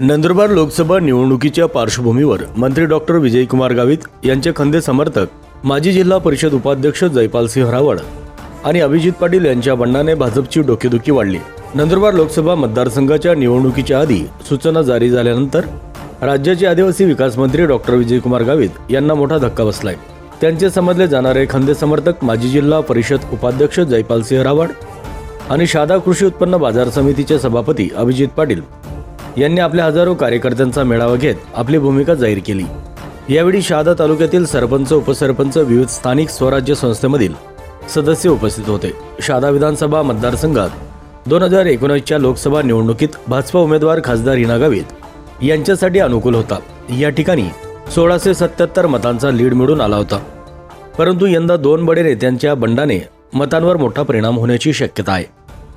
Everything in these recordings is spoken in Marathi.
नंदुरबार लोकसभा निवडणुकीच्या पार्श्वभूमीवर मंत्री डॉक्टर विजयकुमार गावित यांचे खंदे समर्थक माजी जिल्हा परिषद उपाध्यक्ष जयपालसिंह रावळ आणि अभिजित पाटील यांच्या बंडाने भाजपची डोकेदुखी वाढली. नंदुरबार लोकसभा मतदारसंघाच्या निवडणुकीच्या आधी सूचना जारी झाल्यानंतर राज्याचे आदिवासी विकास मंत्री डॉक्टर विजयकुमार गावित यांना मोठा धक्का बसलाय. त्यांचे समजले जाणारे खंदे समर्थक माजी जिल्हा परिषद उपाध्यक्ष जयपालसिंह रावळ आणि शादा कृषी उत्पन्न बाजार समितीचे सभापती अभिजित पाटील यांनी आपल्या हजारो कार्यकर्त्यांचा मेळावा घेत आपली भूमिका जाहीर केली. यावेळी शहादा तालुक्यातील सरपंच उपसरपंच विविध स्थानिक स्वराज्य संस्थेमधील सदस्य उपस्थित होते. शहादा विधानसभा मतदारसंघात दोन हजार एकोणीसच्या लोकसभा निवडणुकीत भाजपा उमेदवार खासदार हिना गावित यांच्यासाठी अनुकूल होता. या ठिकाणी सोळाशे सत्याहत्तर मतांचा लीड मिळून आला होता. परंतु यंदा दोन बडे नेत्यांच्या बंडाने मतांवर मोठा परिणाम होण्याची शक्यता आहे.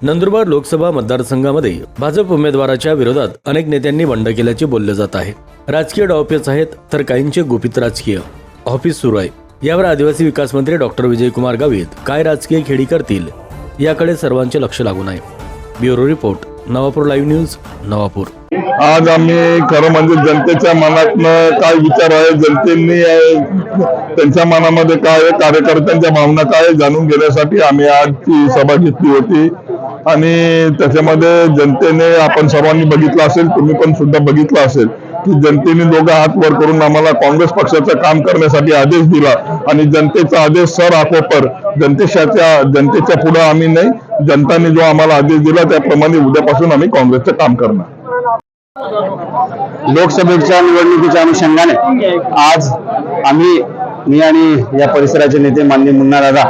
नंदुरबार लोकसभा मतदारसंघामध्ये भाजप उमेदवाराच्या विरोधात अनेक नेत्यांनी बंड केल्याचे बोलले जात आहे. राजकीय डावपेच आहेत तर काहींचे गुपित राजकीय. ऑफिस सुरू आहे. यावर आदिवासी विकास मंत्री डॉक्टर विजयकुमार गावित काय राजकीय खेळी करतील याकडे सर्वांचे लक्ष लागून आहे. Bureau report Navapur live news Navapur. आज आम्ही खरं म्हणजे जनतेच्या मनातनं काय विचार आहे जनतेने त्यांच्या मनामध्ये काय कार्यकर्त्यांच्या भावना काय जाणून घेण्यासाठी आम्ही आज ती सभा घेतली होती. आणि त्याच्यामध्ये जनतेने आपण सर्वांनी बघितलं असेल तुम्ही पण सुद्धा बघितलं असेल की जनतेने दोघं हात वर करून आम्हाला काँग्रेस पक्षाचं काम करण्यासाठी आदेश दिला. आणि जनतेचा आदेश सर आपोपर जनतेच्या जनतेच्या पुढे आम्ही नाही जनताने जो आम्हाला आदेश दिला त्याप्रमाणे उद्यापासून आम्ही काँग्रेसचं काम करणार. लोकसभेच्या निवडणुकीच्या अनुषंगाने आज आम्ही मी आणि या परिसराचे नेते मान्य मुन्ना दादा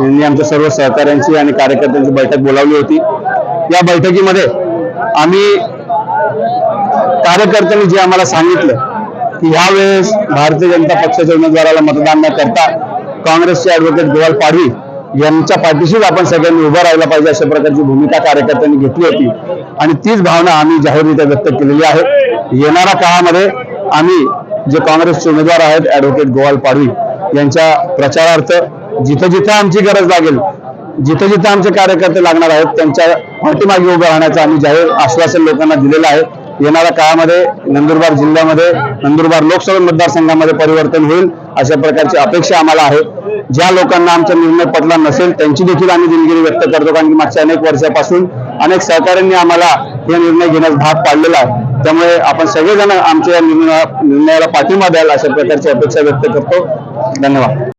यांनी आमच्या सर्व सहकाऱ्यांची आणि कार्यकर्त्यांची बैठक बोलावली होती. या बैठकीमध्ये आम्ही कार्यकर्त्यांनी जे आम्हाला सांगितलं की यावेळेस भारतीय जनता पक्षाच्या उमेदवाराला मतदान न करता काँग्रेसचे ऍडव्होकेट गोवाल पाडवी यांच्या पाठीशीच आपण सगळ्यांनी उभं राहिला पाहिजे अशा प्रकारची भूमिका कार्यकर्त्यांनी घेतली होती. आणि तीच भावना आम्ही जाहीररित्या व्यक्त केलेली आहे. येणाऱ्या काळामध्ये आम्ही जे काँग्रेसचे उमेदवार आहेत ऍडव्होकेट गोवाल पाडवी यांच्या प्रचारार्थ जिथं जिथं आमची गरज लागेल जिथं जिथं आमचे कार्यकर्ते लागणार आहेत त्यांच्या पाठीमागे उभं राहण्याचं आम्ही जाहीर आश्वासन लोकांना दिलेलं आहे. येणाऱ्या काळामध्ये नंदुरबार जिल्ह्यामध्ये नंदुरबार लोकसभा मतदारसंघामध्ये परिवर्तन होईल अशा प्रकारची अपेक्षा आम्हाला आहे. ज्या लोकांना आमचा निर्णय पटला नसेल त्यांची देखील आम्ही दिलगिरी व्यक्त करतो कारण की मागच्या अनेक वर्षापासून अनेक सहकाऱ्यांनी आम्हाला हे निर्णय घेण्यास भाग पाडलेला आहे. त्यामुळे आपण सगळेजण आमच्या या निर्णया निर्णयाला पाठिंबा द्याल अशा प्रकारची अपेक्षा व्यक्त करतो. धन्यवाद.